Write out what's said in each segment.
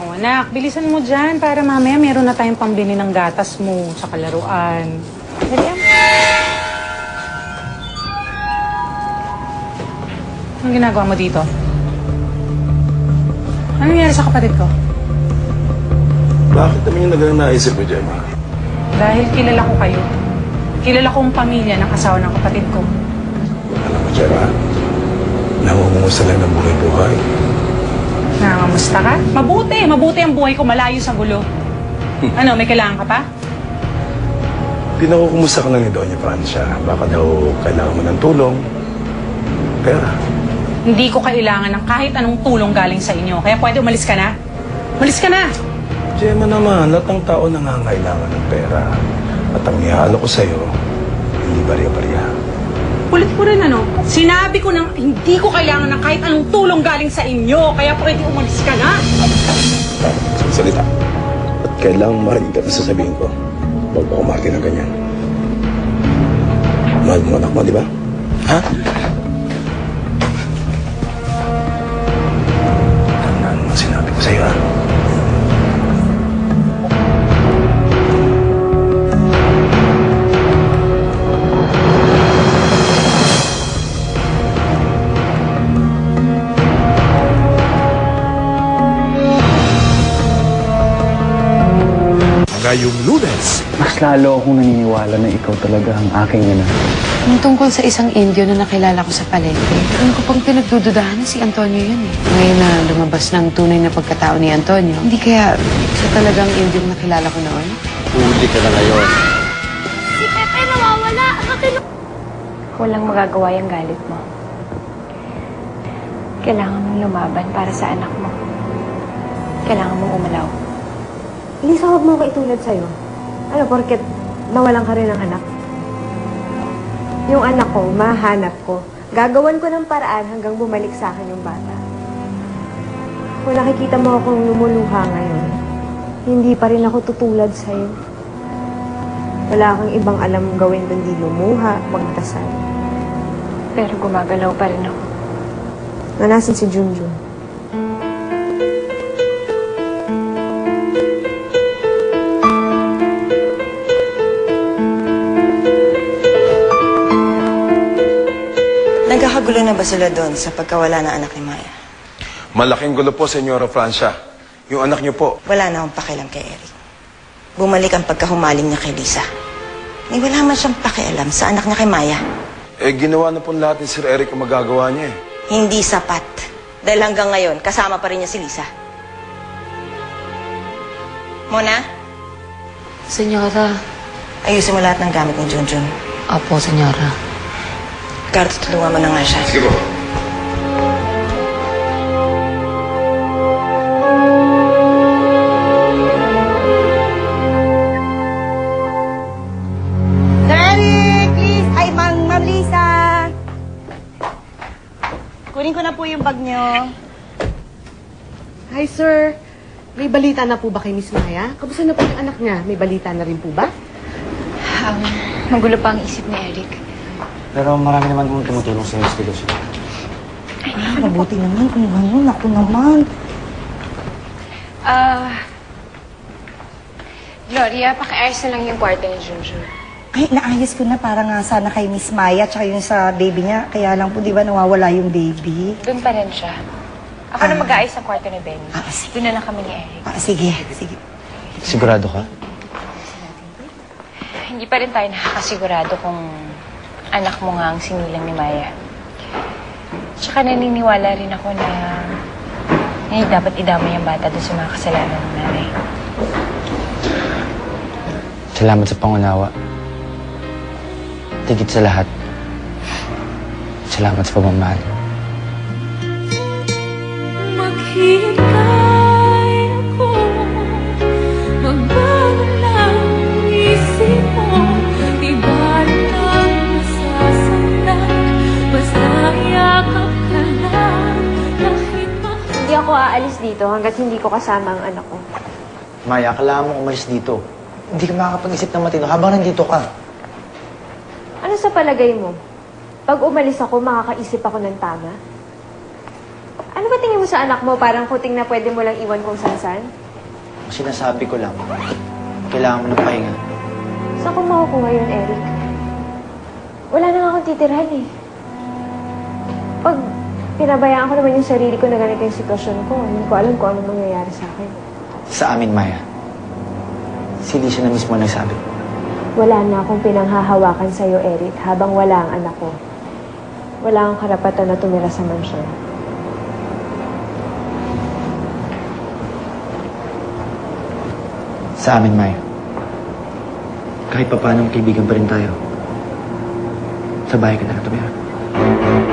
Oh, anak, bilisan mo dyan para mamaya meron na tayong pambili ng gatas mo sa kalaruan. Dali, ah. Anong ginagawa mo dito? Ano nangyari sa kapatid ko? Bakit naman yung nagawin naisip mo, Gemma? Dahil kilala ko kayo. Kilala ko ang pamilya ng asawa ng kapatid ko. Alam mo, Gemma, namumumusta lang ng buhay-buhay. Nangangamusta ka? Mabuti, mabuti ang buhay ko malayo sa gulo. Ano, may kailangan ka pa? Pinakukumusta ka lang ni Doña Francia. Baka daw kailangan mo ng tulong. Pera. Hindi ko kailangan ng kahit anong tulong galing sa inyo. Kaya pwede umalis ka na? Umalis ka na! Gemma naman, lahat ng tao nangangailangan ng pera. At ang ihalo ko sa'yo, hindi bariya-bariya. Ulit ko rin ano, sinabi ko nang hindi ko kailangan ng kahit anong tulong galing sa inyo. Kaya pwede umalis ka na! Salita. At kailangan marinig na sasabihin ko. Huwag mo kumarte ng ganyan. Mahal mo anak mo, di ba? Ha? Ngayong lunes, Mas lalo akong naniniwala na ikaw talaga ang aking ina. Yung tungkol sa isang Indio na nakilala ko sa palengke, yun ko pang pinagdududahan na si Antonio yun eh. Ngayon na lumabas ang tunay na pagkatao ni Antonio, hindi kaya siya talagang Indio na nakilala ko noon? Huli ka na ngayon. Si Pepe nawawala. Akin Walang magagawa yung galit mo. Kailangan mong lumaban para sa anak mo. Kailangan mong umalaw. Lisa, huwag mo ko itulad sa'yo. Ano, porket nawalan ka rin ng anak. Yung anak ko, mahanap ko. Gagawan ko ng paraan hanggang bumalik sa akin yung bata. Kung nakikita mo akong lumuluha ngayon, hindi pa rin ako tutulad sa'yo. Wala kang ibang alam gawin kundi lumuha, magdasal. Pero gumagalaw pa rin ako. Nanasan si Junjun? Nagkakagulo na ba sila doon sa pagkawala ng anak ni Maya? Malaking gulo po, Senyora Francia. Yung anak niyo po, Wala na akong pakialam kay Eric. Bumalik ang pagkahumaling niya kay Lisa. Ni wala man siyang pakialam sa anak niya kay Maya. eh ginawa na po lahat ni Sir Eric ang magagawa niya eh. Hindi sapat. Dahil hanggang ngayon, kasama pa rin niya si Lisa. Mona, Senyora. ayusin mo lahat ng gamit ni Junjun. Opo, senyora. Garto, tulungan mo na nga siya. Sige po. Eric, please! Ay, Mang Ma'am Lisa! Kunin ko na po yung bag niyo. Hi, sir. May balita na po ba kay Miss Maya? Kamusta na po yung anak niya? May balita na rin po ba? Um, magulo pa ang isip ni Eric. Pero marami naman kong tumutulong sa investigasyon. Mabuti naman kung gano'n. Ako naman. Ah... Gloria, pakiayos na lang yung kwarto ni Junjun. Ay, naayos ko na para nga sana kay Miss Maya tsaka yung sa baby niya. Kaya lang po, di ba, nawawala yung baby. Doon pa rin siya. Ako na mag-aayos ng kwarto ni Benny. Ah, sige. Doon na lang kami ni Eric. Ah, sige, sige. Sigurado ka? Hindi pa rin tayo nakakasigurado kung anak mo nga ang sinilang ni Maya. Tsaka naniniwala rin ako na hindi dapat idamay ang bata doon sa mga kasalanan ng nanay. Salamat sa pangunawa. Tigit sa lahat. Salamat sa pagmamahal. Maghintay dito hanggat hindi ko kasama ang anak ko. Maya, kailangan mo umalis dito. Hindi ka makakapag-isip ng matino habang nandito ka. Ano sa palagay mo? Pag umalis ako, makakaisip ako ng tama? Ano ba tingin mo sa anak mo? Parang kuting na pwede mo lang iwan kung saan-saan? Ang sinasabi ko lang, kailangan mo ng pahinga. Saan ko makukuha yun, Eric? Wala na nga akong titirahan eh. Pag pinabayaan ko naman yung sarili ko na ganito yung sitwasyon ko, hindi ko alam kung anong mangyayari sa akin. Sa amin, Maya. Si Lisa na mismo nagsabi. Wala na akong pinanghahawakan sa'yo, Eric, habang wala ang anak ko. Wala akong karapatan na tumira sa mansyon. Sa amin, Maya. Kahit pa paano, kaibigan pa rin tayo. Sa bahay ka na lang tumira.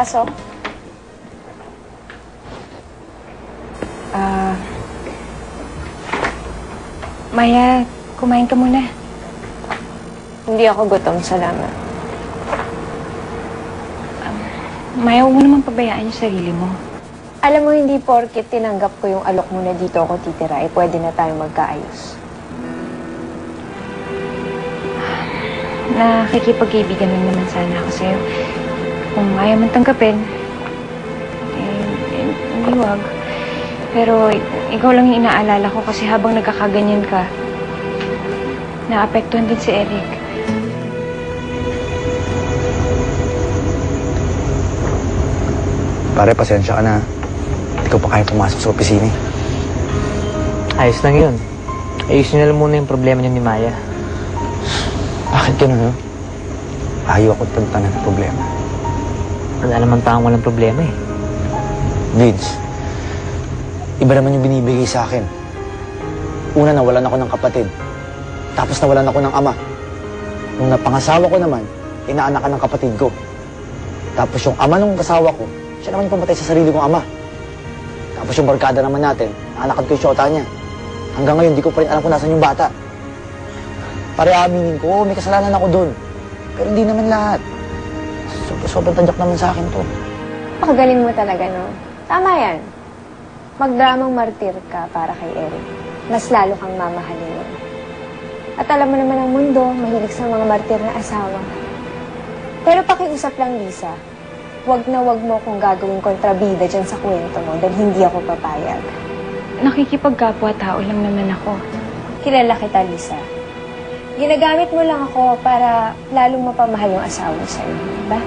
Pasok. Ah... Maya, kumain ka muna. Hindi ako gutom, salamat. Maya, huwag mo naman pabayaan yung sarili mo. Alam mo, hindi porket tinanggap ko yung alok mo na dito ako titira, eh pwede na tayo magkaayos. Nakikipagkaibigan lang naman sana ako sa'yo. Kung ayaw man tanggapin, eh, eh, hindi wag. Pero ikaw lang yung inaalala ko kasi habang nagkakaganyan ka, naapektuhan din si Eric. Pare, pasensya ka na. Hindi ko pa kaya pumasok sa opisina. eh. Ayos lang yun. Ayusin na lang muna yung problema niya ni Maya. Bakit ganun, no? Ayaw ako tagtanan ng problema. Wala naman taong walang problema eh. Vince, iba naman yung binibigay sa akin. Una, nawalan ako ng kapatid. Tapos nawalan ako ng ama. Nung napangasawa ko naman, inaanakan ng kapatid ko. Tapos yung ama nung kasawa ko, siya naman pumatay sa sarili kong ama. Tapos yung barkada naman natin, anakan ko yung syota niya. Hanggang ngayon, di ko pa rin alam kung nasan yung bata. Pare aminin ko, may kasalanan ako doon. Pero hindi naman lahat. Sobrang, sobrang tadyak naman sa akin to. Pakagaling mo talaga, no? Tama yan. Magdramang martir ka para kay Eric. Mas lalo kang mamahalin nun. At alam mo naman ang mundo, mahilig sa mga martir na asawa. Pero pakiusap lang, Lisa. Huwag na huwag mo akong gagawing kontrabida dyan sa kwento mo dahil hindi ako papayag. Nakikipagkapwa-tao lang naman ako. Kilala kita, Lisa. Ginagamit mo lang ako para lalong mapamahal yung asawa mo sa'yo, di ba?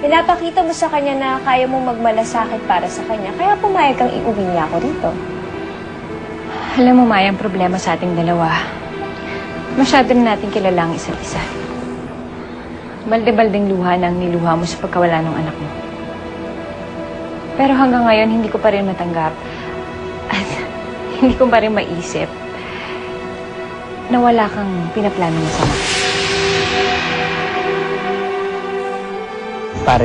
Pinapakita mo sa kanya na kaya mong magmalasakit para sa kanya, kaya pumayag kang iuwi niya ako dito. Alam mo, Maya, ang problema sa ating dalawa. Masyado na natin kilala ang isa't isa. Balde-baldeng luha na ang niluha mo sa pagkawala ng anak mo. Pero hanggang ngayon, hindi ko pa rin matanggap at hindi ko pa rin maisip na wala kang pinaplano masama.